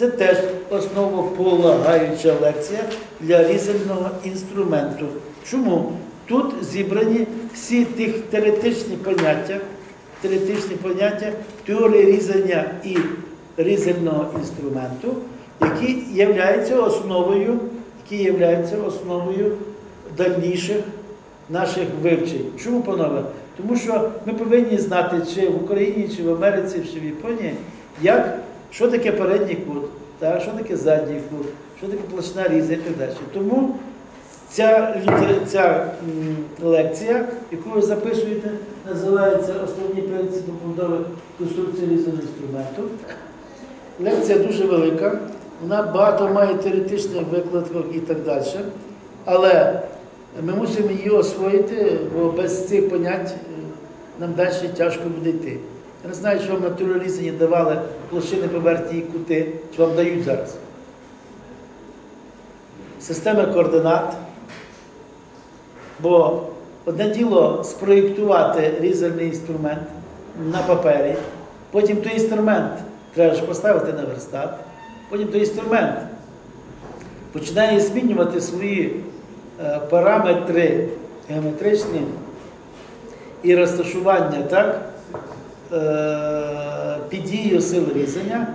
Це теж основополагаюча лекція для різального інструменту. Чому? Тут зібрані всі тих теоретичні поняття, теоретичні поняття теорії різання і різального інструменту, які являються основою, які являються основою дальніших наших вивчень. Чому, панове? Тому що ми повинні знати, чи в Україні, чи в Америці, чи в Японії, як, що таке передній кут, так, що таке задній кут, що таке площина різа і так далі. Тому ця, ця лекція, яку ви записуєте, називається Основні принципи побудови конструкції різаного інструменту. Лекція дуже велика, вона багато має теоретичних викладок і так далі. Але ми мусимо її освоїти, бо без цих понять е, нам далі тяжко буде йти. Я не знаю, що вам на туралізані давали площини поверхні і кути, що вам дають зараз. Система координат. Бо одне діло спроєктувати різальний інструмент на папері, потім той інструмент треба ж поставити на верстат, потім той інструмент починає змінювати свої е, параметри геометричні і розташування так, під дією сил різання.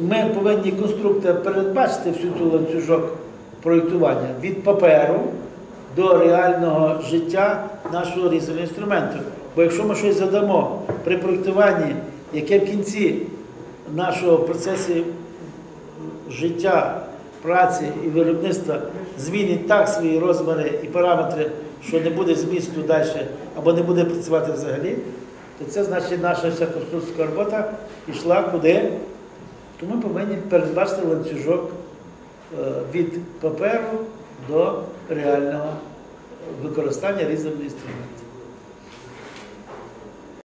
Ми повинні конструктор передбачити всю цю ланцюжок проєктування від паперу до реального життя нашого різального інструменту. Бо якщо ми щось задамо при проєктуванні, яке в кінці нашого процесу життя, праці і виробництва змінить так свої розміри і параметри, що не буде змісту далі або не буде працювати взагалі, то це значить наша вся конструкторська робота йшла куди? То ми повинні передбачити ланцюжок е, від паперу до реального використання різних інструментів.